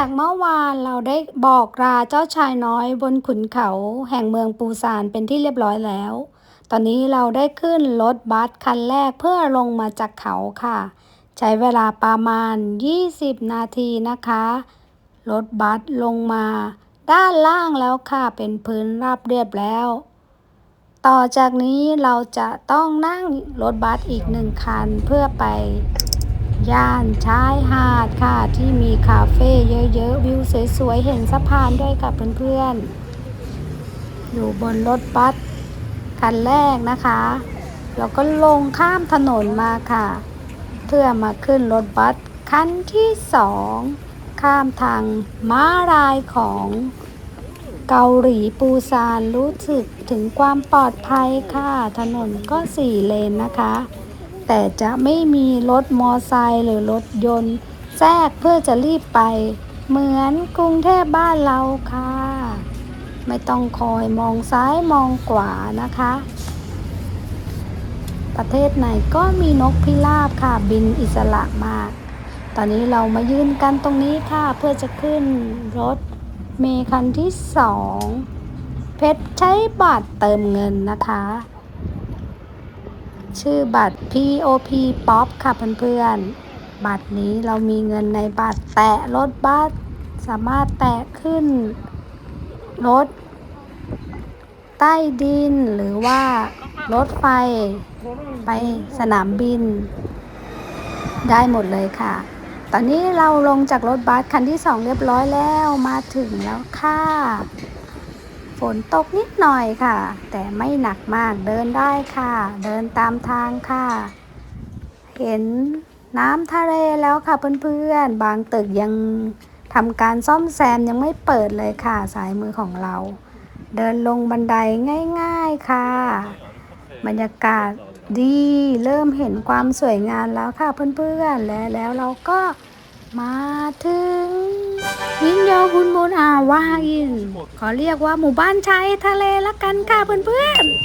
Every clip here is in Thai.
จากเมื่อวานเราได้บอกลาเจ้าชายน้อยบนขุนเขาแห่งเมืองปูซานเป็นที่เรียบร้อยแล้ว ตอนนี้เราได้ขึ้นรถบัสคันแรกเพื่อลงมาจากเขาค่ะ ใช้เวลาประมาณ 20 นาทีนะคะ รถบัสลงมาด้านล่างแล้วค่ะ เป็นพื้นราบเรียบแล้ว ต่อจากนี้เราจะต้องนั่งรถบัสอีกหนึ่งคันเพื่อไป ย่านชายหาดค่ะ ที่มีคาเฟ่เยอะๆ วิวสวยๆ เห็นสะพานด้วยกับเพื่อนๆ อยู่บนรถบัสคันแรกนะคะแล้วก็ลงข้ามถนนมาค่ะ เพื่อมาขึ้นรถบัสคันที่สองข้ามทางม้าลายของเกาหลีปูซานรู้สึกถึงความปลอดภัยค่ะ ถนนก็สี่เลนนะคะ แต่จะไม่มีรถมอไซค์หรือรถยนต์ แทรกเพื่อจะรีบไป เหมือนกรุงเทพบ้านเราค่ะ ไม่ต้องคอยมองซ้ายมองขวานะคะ ประเทศไหนก็มีนกพิราบค่ะบินอิสระมาก ตอนนี้เรามายืนกันตรงนี้ค่ะเพื่อจะขึ้นรถเมคันที่สองเพชรใช้บัตรเติมเงินนะคะ ชื่อบัตร POP Pop ค่ะเพื่อนๆ บัตรนี้เรามีเงินในบัตรแตะรถบัสสามารถแตะขึ้นรถใต้ดินหรือว่ารถไฟไปสนามบิน ได้หมดเลยค่ะ ตอนนี้เราลงจากรถบัสคันที่สองเรียบร้อยแล้วมาถึงแล้วค่ะ ฝนตกนิดหน่อยค่ะ แต่ไม่หนักมากเดินได้ค่ะ เดินตามทางค่ะ เห็นน้ำทะเลแล้วค่ะเพื่อนๆ บางตึกยังทำการซ่อมแซมยังไม่เปิดเลยค่ะ สายมือของเรา เดินลงบันไดง่าย ๆค่ะ บรรยากาศดีเริ่มเห็นความสวยงามแล้วค่ะเพื่อนๆ และแล้วเราก็ มาถึง วินโยบุนบุนอาวาอิน ขอเรียกว่าหมู่บ้านชายทะเลละกันค่ะเพื่อนๆ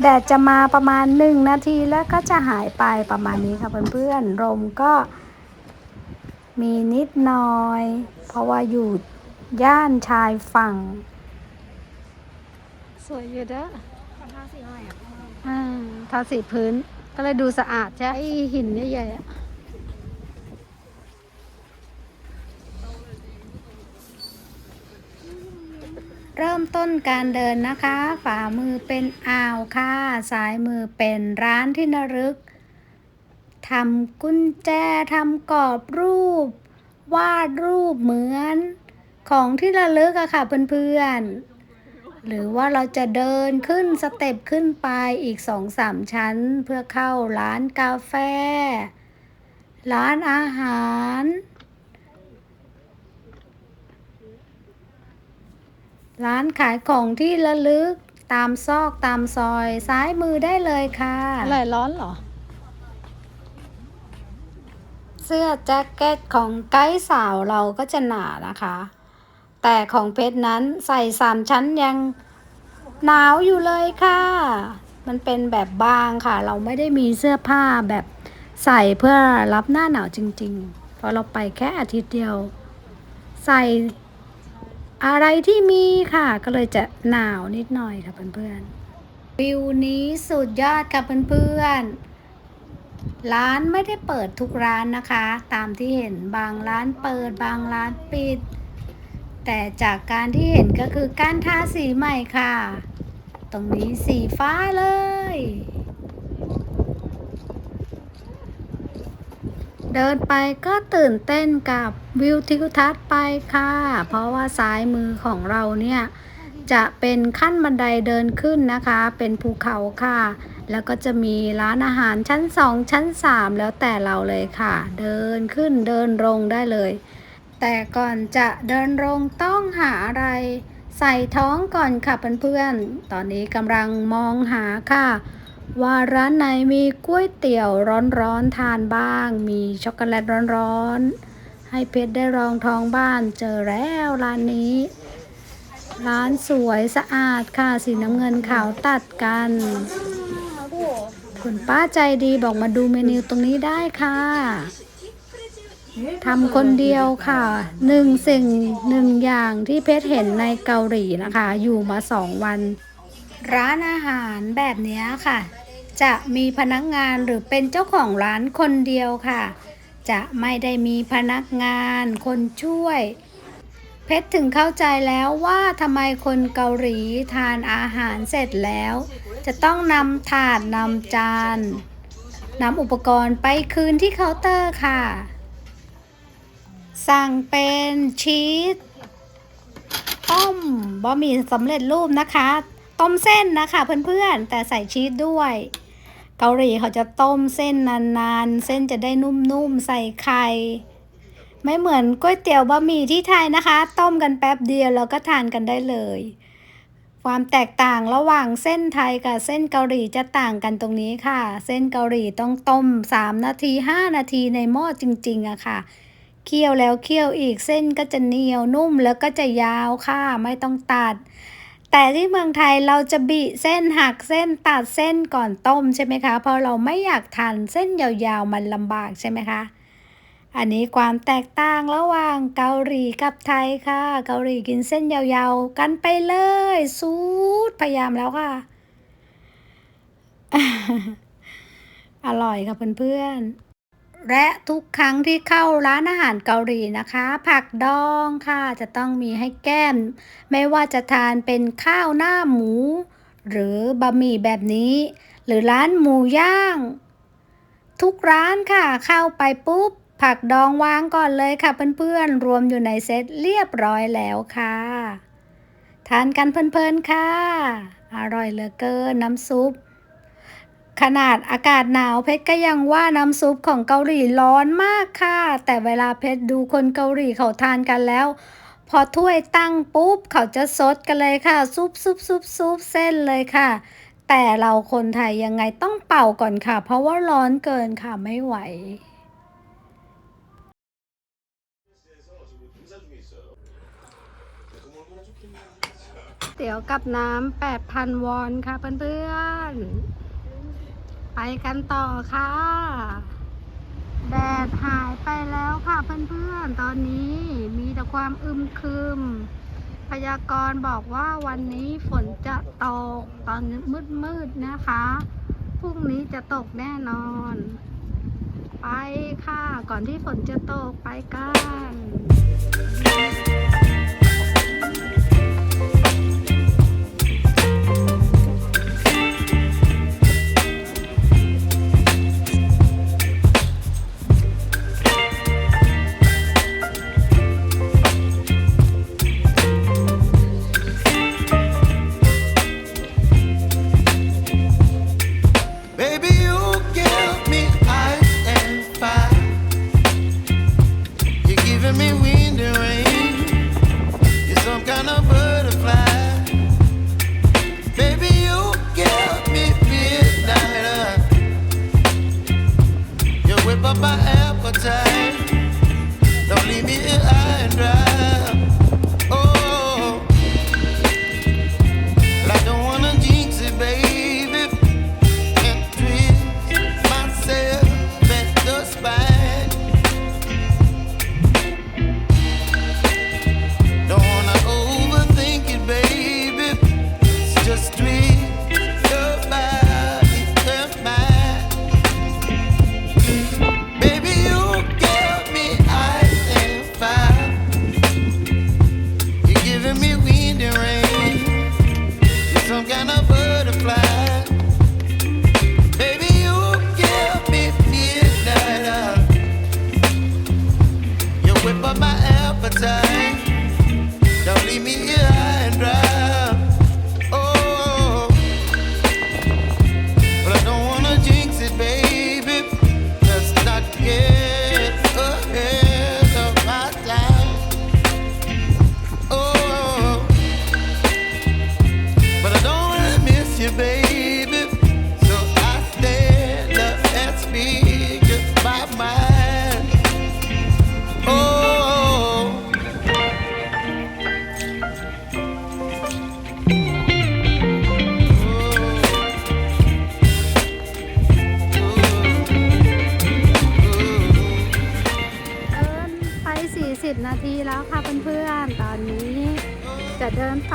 แดดจะมาประมาณหนึ่งนาทีแล้วก็จะหายไปประมาณนี้ค่ะเพื่อนๆลมก็มีนิดหน่อย เพราะว่าอยู่ย่านชายฝั่ง สวยอยู่เด้ออ่าทาสีพื้น ก็เลยดูสะอาดใช่ไอหินใหญ่ๆอะเริ่มต้นการเดินนะคะ ฝ่ามือเป็นอ่าวค่ะซ้ายมือเป็นร้านที่ระลึกทำกุญแจทำกรอบรูป วาดรูปเหมือน ของที่ระลึกอะค่ะเพื่อนๆ หรือว่าเราจะเดินขึ้นสเต็ปขึ้นไปอีกสองสามชั้น เพื่อเข้าร้านกาแฟ ร้านอาหาร ร้านขายของที่ระลึกตามซอกตามซอยซ้ายมือได้เลยค่ะ อะไรร้อนเหรอ เสื้อแจ็คเก็ตของไกด์สาวเราก็จะหนานะคะ แต่ของเพชรนั้นใส่สามชั้นยังหนาวอยู่เลยค่ะ มันเป็นแบบบางค่ะ เราไม่ได้มีเสื้อผ้าแบบใส่เพื่อรับหน้าหนาวจริง ๆ เพราะเราไปแค่อาทิตย์เดียว ใส่อะไรที่มีค่ะ ก็เลยจะหนาวนิดหน่อยค่ะเพื่อนๆ วิวนี้สุดยอดค่ะเพื่อนๆ ร้านไม่ได้เปิดทุกร้านนะคะ ตามที่เห็นบางร้านเปิดบางร้านปิด แต่จากการที่เห็นก็คือการทาสีใหม่ค่ะ ตรงนี้สีฟ้าเลย เดินไปก็ตื่นเต้นกับวิวทิวทัศน์ไปค่ะ เพราะว่าซ้ายมือของเราเนี่ย จะเป็นขั้นบันไดเดินขึ้นนะคะ เป็นภูเขาค่ะ แล้วก็จะมีร้านอาหารชั้น 2 ชั้น 3 แล้วแต่เราเลยค่ะ เดินขึ้นเดินลงได้เลย แต่ก่อนจะเดินลงต้องหาอะไร ใส่ท้องก่อนค่ะเพื่อนๆ ตอนนี้กำลังมองหาค่ะ ว่าร้านไหนมีก๋วยเตี๋ยวร้อนๆทานบ้าง มีช็อกโกแลตร้อนๆ ให้เพชรได้รองท้องบ้านเจอแล้วร้านนี้ ร้านสวยสะอาดค่ะสีน้ำเงินขาวตัดกันคุณป้าใจดีบอกมาดูเมนูตรงนี้ได้ค่ะ ทำคนเดียวค่ะหนึ่งสิ่งหนึ่งอย่างที่เพชรเห็นในเกาหลีนะคะ อยู่มาสองวัน ร้านอาหารแบบนี้ค่ะ จะมีพนักงานหรือเป็นเจ้าของร้านคนเดียวค่ะ จะไม่ได้มีพนักงานคนช่วย เพชรถึงเข้าใจแล้วว่าทำไมคนเกาหลีทานอาหารเสร็จแล้ว จะต้องนำถาดนำจานนำอุปกรณ์ไปคืนที่เคาน์เตอร์ค่ะ สั่งเป็นชีสต้มบะหมี่สำเร็จรูปนะคะ ต้มเส้นนะคะเพื่อนๆ แต่ใส่ชีสด้วย เกาหลีเขาจะต้มเส้นนานๆ เส้นจะได้นุ่มๆ ใส่ไข่ไม่เหมือนก๋วยเตี๋ยวบะหมี่ที่ไทยนะคะ ต้มกันแป๊บเดียวแล้วก็ทานกันได้เลย ความแตกต่างระหว่างเส้นไทยกับเส้นเกาหลีจะต่างกันตรงนี้ค่ะ เส้นเกาหลีต้องต้ม 3 นาที 5 นาทีในหม้อจริงๆอะค่ะ เคี่ยวแล้วเคี่ยวอีกเส้นก็จะเหนียวนุ่มแล้วก็จะยาวค่ะไม่ต้องตัด แต่ที่เมืองไทยเราจะบิเส้นหักเส้นตัดเส้นก่อนต้มใช่ไหมคะเพราะเราไม่อยากทานเส้นยาวๆมันลำบากใช่ไหมคะอันนี้ความแตกต่างระหว่างเกาหลีกับไทยค่ะ เกาหลีกินเส้นยาวๆ กันไปเลยสูดพยายามแล้วค่ะ อร่อยค่ะเพื่อนๆ และทุกครั้งที่เข้าร้านอาหารเกาหลีนะคะ ผักดองค่ะจะต้องมีให้แก้ม ไม่ว่าจะทานเป็นข้าวหน้าหมู หรือบะหมี่แบบนี้ หรือร้านหมูย่าง ทุกร้านค่ะเข้าไปปุ๊บ ผักดองวางก่อนเลยค่ะเพื่อนๆ รวมอยู่ในเซตเรียบร้อยแล้วค่ะ ทานกันเพลินๆค่ะ อร่อยเหลือเกินน้ำซุป ขนาดอากาศหนาวเพชรก็ยังว่าน้ำซุปของเกาหลีร้อนมากค่ะ แต่เวลาเพชรดูคนเกาหลีเขาทานกันแล้ว พอถ้วยตั้งปุ๊บ เขาจะซดกันเลยค่ะ ซุปซุปซุปซุปเส้นเลยค่ะ แต่เราคนไทยยังไงต้องเป่าก่อนค่ะ เพราะว่าร้อนเกินค่ะไม่ไหวเตี๋ยวกับน้ำ8,000 วอนค่ะเพื่อนๆ ไปกันต่อค่ะ แดดหายไปแล้วค่ะเพื่อนๆ ตอนนี้มีแต่ความอึมครึม พยากรณ์บอกว่าวันนี้ฝนจะตกตอนมืดๆนะคะ พรุ่งนี้จะตกแน่นอน ไปค่ะ ก่อนที่ฝนจะตกไปกัน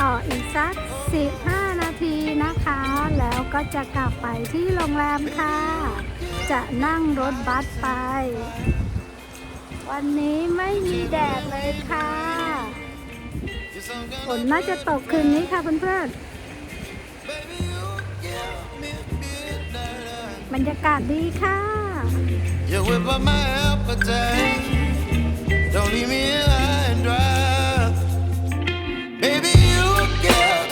ต่ออีกสัก 15 นาทีนะคะ แล้วก็จะกลับไปที่โรงแรมค่ะ จะนั่งรถบัสไป วันนี้ไม่มีแดดเลยค่ะฝนน่าจะตกคืนนี้ค่ะเพื่อนๆบรรยากาศดีค่ะ You whip up my appetite. Don't leave me here you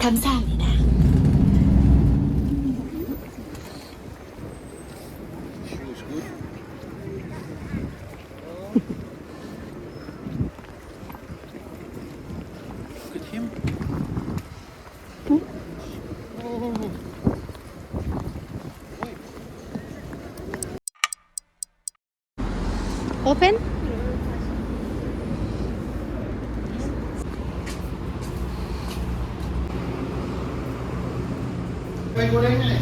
감사합니다. Open tengo la imagen.